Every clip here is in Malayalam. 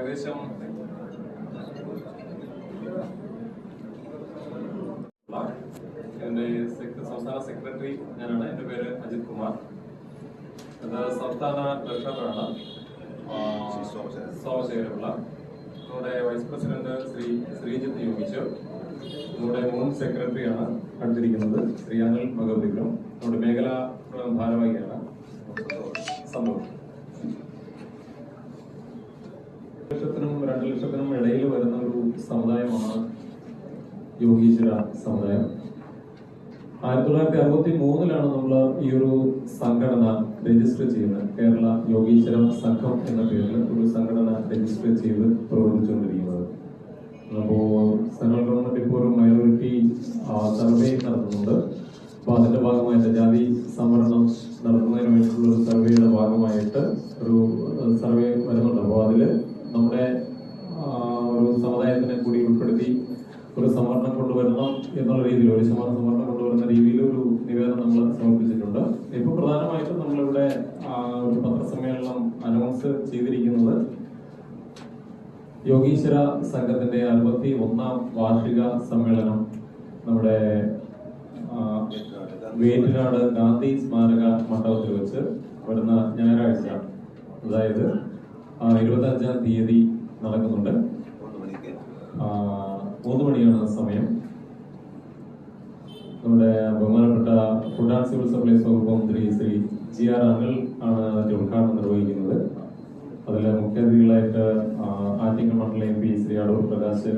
ഏകദേശം എന്റെ സംസ്ഥാന സെക്രട്ടറി ഞാനാണ്. എന്റെ പേര് അജിത് കുമാർ. അത് സംസ്ഥാന ട്രഷററാണ് സോമശേഖരപിള്ള നമ്മുടെ വൈസ് പ്രസിഡന്റ് ശ്രീ ശ്രീജിത്ത് യോഗിച്ചു നമ്മുടെ മുൻ സെക്രട്ടറിയാണ് അടുത്തിരിക്കുന്നത് ശ്രീ അനിൽ ഭഗവതികളും നമ്മുടെ മേഖലാ ഭാരവാഹിയാണ്. സന്തോഷം. ലക്ഷത്തിനും രണ്ട് ലക്ഷത്തിനും ഇടയിൽ വരുന്ന ഒരു സമുദായമാണ് യോഗീശ്വര സമുദായം. ആയിരത്തി തൊള്ളായിരത്തി അറുപത്തി മൂന്നിലാണ് നമ്മൾ ഈ ഒരു സംഘടന രജിസ്റ്റർ ചെയ്യുന്നത്. കേരള യോഗീശ്വരം സംഘം എന്ന പേരിൽ ഒരു സംഘടന രജിസ്റ്റർ ചെയ്ത് പ്രവർത്തിച്ചുകൊണ്ടിരിക്കുന്നത് അപ്പോൾ സെൻട്രൽ ഗവൺമെന്റ് ഇപ്പോൾ ഒരു മൈനോറിറ്റി സർവേ നടത്തുന്നുണ്ട് അപ്പോൾ അതിന്റെ ഭാഗമായിട്ട് ജാതി സംവരണം നടത്തുന്നതിന് വേണ്ടിയിട്ടുള്ള ഒരു സർവേയുടെ ഭാഗമായിട്ട് ഒരു സർവേ വരുന്നുണ്ട് അപ്പോൾ അതിൽ നമ്മുടെ ആ, ഒരു സമുദായത്തിനെ കൂടി ഉൾപ്പെടുത്തി ഒരു സംവരണം കൊണ്ടുവരണം എന്നുള്ള രീതിയിൽ ഒരു ശതമാനം സംവരണം കൊണ്ടുവരുന്ന രീതിയിൽ ഒരു നിവേദനം നമ്മൾ സമർപ്പിച്ചിട്ടുണ്ട്. ഇപ്പൊ പ്രധാനമായിട്ടും നമ്മളിവിടെ പത്രസമ്മേളനം അനൗൺസ് ചെയ്തിരിക്കുന്നത് യോഗീശ്വര സംഘത്തിന്റെ അറുപത്തി ഒന്നാം വാർഷിക സമ്മേളനം. നമ്മുടെ വേറ്റിനാട് ഗാന്ധി സ്മാരക മണ്ഡപത്തിൽ വെച്ച് വരുന്ന ഞായറാഴ്ച അതായത് ഇരുപത്തി അഞ്ചാം തീയതി നടക്കുന്നുണ്ട്. മൂന്ന് മണിയാണ് സമയം. നമ്മുടെ ബഹുമാനപ്പെട്ട ഫുഡ് ആൻഡ് സിവിൽ സപ്ലൈസ് വകുപ്പ് മന്ത്രി ശ്രീ ജി ആർ അനിൽ ആണ് അതിന്റെ ഉദ്ഘാടനം നിർവഹിക്കുന്നത്. അതിൽ മുഖ്യാതിഥികളായിട്ട് അതിഥികളായിട്ട് ആറ്റിങ്ങൽ മണ്ഡലം M P Shri Adoor Prakash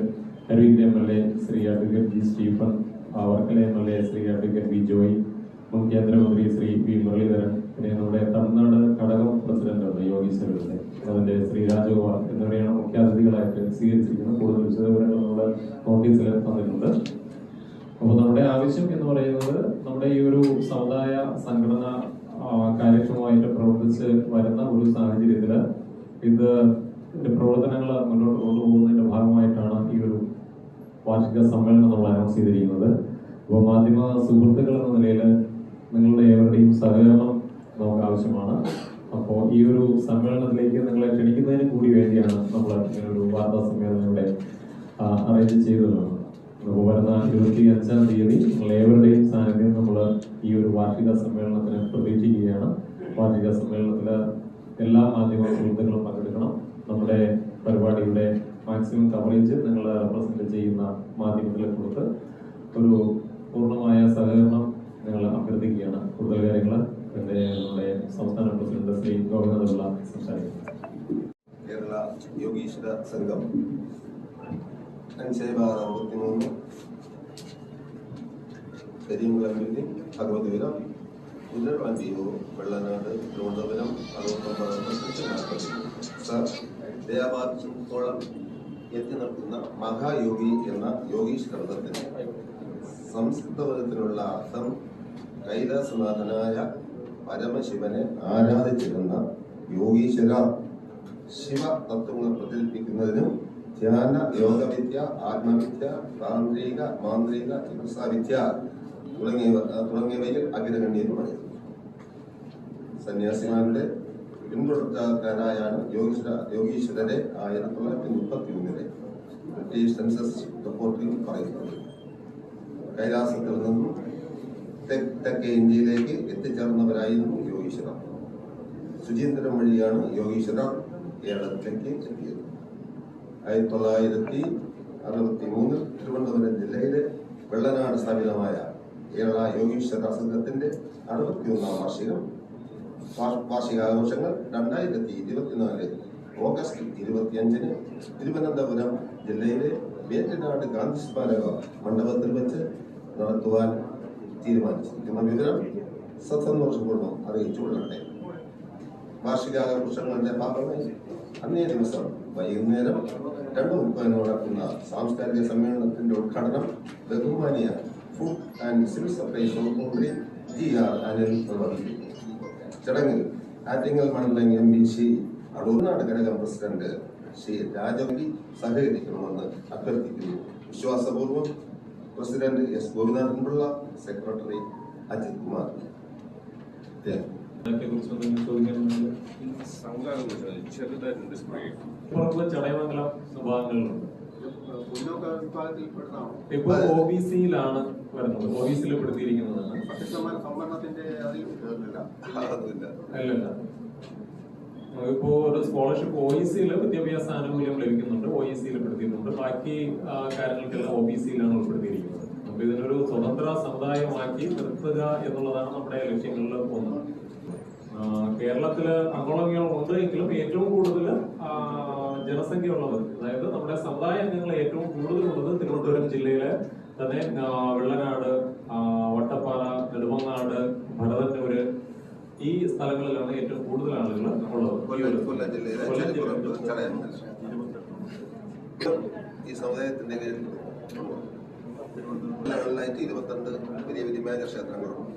Aruvikkara M L A Shri advocate G Stephen Varkala M L A Shri advocate V Joy മുൻ കേന്ദ്രമന്ത്രി ശ്രീ വി മുരളീധരൻ പിന്നെ നമ്മുടെ തമിഴ്നാട് ഘടകം പ്രസിഡന്റ് ഉണ്ട് യോഗീശ്വരന്റെ അതിന്റെ ശ്രീ രാജഗോപാൽ എന്നിവരെയാണ് മുഖ്യാതിഥികളായിട്ട് സ്വീകരിച്ചിരിക്കുന്നത്. കൂടുതൽ വിശദവിവരങ്ങൾ നമ്മുടെ നോട്ടീസിൽ തന്നിട്ടുണ്ട്. അപ്പോൾ നമ്മുടെ ആവശ്യം എന്ന് പറയുന്നത് നമ്മുടെ ഈ ഒരു സമുദായ സംഘടന കാര്യക്ഷമമായിട്ട് പ്രവർത്തിച്ച് വരുന്ന ഒരു സാഹചര്യത്തിൽ ഇത് പ്രവർത്തനങ്ങൾ മുന്നോട്ട് കൊണ്ടുപോകുന്നതിന്റെ ഭാഗമായിട്ടാണ് ഈ ഒരു വാർഷിക സമ്മേളനം നമ്മൾ അനൗൺസ് ചെയ്തിരിക്കുന്നത്. അപ്പോൾ മാധ്യമ സുഹൃത്തുക്കൾ എന്ന നിലയിൽ നിങ്ങളുടെ ഏവരുടെയും സഹകരണം നമുക്ക് ആവശ്യമാണ്. അപ്പോൾ ഈ ഒരു സമ്മേളനത്തിലേക്ക് നിങ്ങളെ ക്ഷണിക്കുന്നതിന് കൂടി വേണ്ടിയാണ് നമ്മൾ ഇങ്ങനെ ഒരു വാർത്താ സമ്മേളനം ഇവിടെ അറേഞ്ച് ചെയ്തതാണ് അപ്പോൾ വരുന്ന ഇരുപത്തി അഞ്ചാം തീയതി നിങ്ങൾ ഏവരുടെയും സാന്നിധ്യം നമ്മൾ ഈ ഒരു വാർഷിക സമ്മേളനത്തിന് പ്രതീക്ഷിക്കുകയാണ്. വാർഷിക സമ്മേളനത്തിൽ എല്ലാ മാധ്യമ സുഹൃത്തുക്കളും പങ്കെടുക്കണം. നമ്മുടെ പരിപാടിയുടെ മാക്സിമം കവറേജ് നിങ്ങൾ റെപ്രസെന്റ് ചെയ്യുന്ന മാധ്യമങ്ങളെ കൊടുത്ത് ഒരു പൂർണമായ സഹകരണം നിങ്ങൾ അഭ്യർത്ഥിക്കുകയാണ്. കൂടുതൽ കാര്യങ്ങൾ എന്റെ നമ്മുടെ സംസ്ഥാന പ്രസിഡന്റ് ശ്രീ ഗോവിന്ദപിള്ള സംസാരിക്കും. കേരള യോഗീശ്വര സംഘം. അഞ്ച് വെള്ളനാട് സർ മഹായോഗി എന്ന യോഗീഷ് സംസ്കൃത പദത്തിലുള്ള അർത്ഥം കൈലാസനാഥനായ പരമശിവനെ ആരാധിച്ചിരുന്ന യോഗീശ്വര ശിവ തത്വങ്ങൾ പ്രചരിപ്പിക്കുന്നതിനും ധ്യാന യോഗവിദ്യ ആത്മവിദ്യ താന്ത്രിക മാന്ത്രിക ചികിത്സാവിദ്യ തുടങ്ങിയവ തുടങ്ങിയവയിൽ അഗ്രഗണ്യരുമാണ് സന്യാസിമാരുടെ പിന്തുടർച്ചക്കാരായാണ് യോഗീശ്വര യോഗീശ്വരരെ ആയിരത്തി തൊള്ളായിരത്തി മുപ്പത്തി ഒന്നിലെ ബ്രിട്ടീഷ് സെൻസസ് റിപ്പോർട്ടിൽ പറയുന്നത്. കൈലാസത്തിൽ നിന്നും തെക്കേ ഇന്ത്യയിലേക്ക് എത്തിച്ചേർന്നവരായിരുന്നു യോഗീശ്വരർ ശുചീന്ദ്രം വഴിയാണ് യോഗീശ്വരർ കേരളത്തിലേക്ക് എത്തിയത്. ആയിരത്തി തൊള്ളായിരത്തി അറുപത്തി മൂന്നിൽ തിരുവനന്തപുരം ജില്ലയിലെ വെള്ളനാട് സ്ഥാപിതമായ കേരള യോഗീശ്വര സംഘത്തിന്റെ അറുപത്തിയൊന്നാം വാർഷികം വാർഷികാഘോഷങ്ങൾ രണ്ടായിരത്തി ഇരുപത്തിനാല് ഓഗസ്റ്റ് ഇരുപത്തിയഞ്ചിന് തിരുവനന്തപുരം ജില്ലയിലെ വേറ്റനാട് ഗാന്ധി സ്മാരക മണ്ഡപത്തിൽ വെച്ച് നടത്തുവാൻ തീരുമാനിച്ചിരിക്കുന്ന വിവരം സസന്തോഷപൂർവം അറിയിച്ചുകൊള്ളട്ടെ. വാർഷികാഘോഷങ്ങളുടെ ഭാഗമായി. അന്നേ ദിവസം വൈകുന്നേരം രണ്ട് മുപ്പതിന് നടക്കുന്ന സാംസ്കാരിക സമ്മേളനത്തിന്റെ ഉദ്ഘാടനം ബഹുമാനിയ ഫുഡ് ആൻഡ് സിവിൽ സപ്ലൈസ് വകുപ്പ് മന്ത്രി ജി ആർ അനിൽ നിർവഹിക്കും ചടങ്ങിൽ ആറ്റിങ്ങൽ മണ്ഡലം എം പി ശ്രീ അടൂർനാട് ഘടകം പ്രസിഡന്റ് ശ്രീ രാജവി സഹകരിക്കണമെന്ന് അഭ്യർത്ഥിക്കുന്നു. വിശ്വാസപൂർവം president S Gopinathan Pillai secretary Ajith Kumar. ചെറുതായിട്ടുണ്ട് വരുന്നത്. ഒ ഇപ്പോ ഒരു സ്കോളർഷിപ്പ് ഒ ഇ സിയിൽ വിദ്യാഭ്യാസ ആനുകൂല്യം ലഭിക്കുന്നുണ്ട്. ഒ ഇ സിയിൽ പെടുത്തിയിട്ടുണ്ട്. ബാക്കി കാര്യങ്ങൾക്കെല്ലാം ഒ ബി സിയിലാണ് ഉൾപ്പെടുത്തിയിരിക്കുന്നത്. അപ്പൊ ഇതിനൊരു സ്വതന്ത്ര സമുദായമാക്കി നിർത്തുക എന്നുള്ളതാണ് നമ്മുടെ ലക്ഷ്യങ്ങളിൽ ഒന്ന്. കേരളത്തിൽ അംഗോളങ്ങൾ ഉണ്ട് എങ്കിലും ഏറ്റവും കൂടുതൽ ജനസംഖ്യ ഉള്ളത് അതായത് നമ്മുടെ സമുദായ അംഗങ്ങൾ ഏറ്റവും കൂടുതലുള്ളത് തിരുവനന്തപുരം ജില്ലയിലെ തന്നെ വെള്ളനാട് വട്ടപ്പാറ നെടുമങ്ങാട് ഭരതന്നൂര് ഈ സ്ഥലങ്ങളിലാണ് ഏറ്റവും കൂടുതൽ ആളുകൾ ഉള്ളത്. കൊല്ലം ഈ സമുദായത്തിന്റെ കീഴിൽ ഇരുപത്തിരണ്ട് വലിയ വലിയ മേഘക്ഷേത്രങ്ങളുണ്ട് ക്ഷേത്രങ്ങളും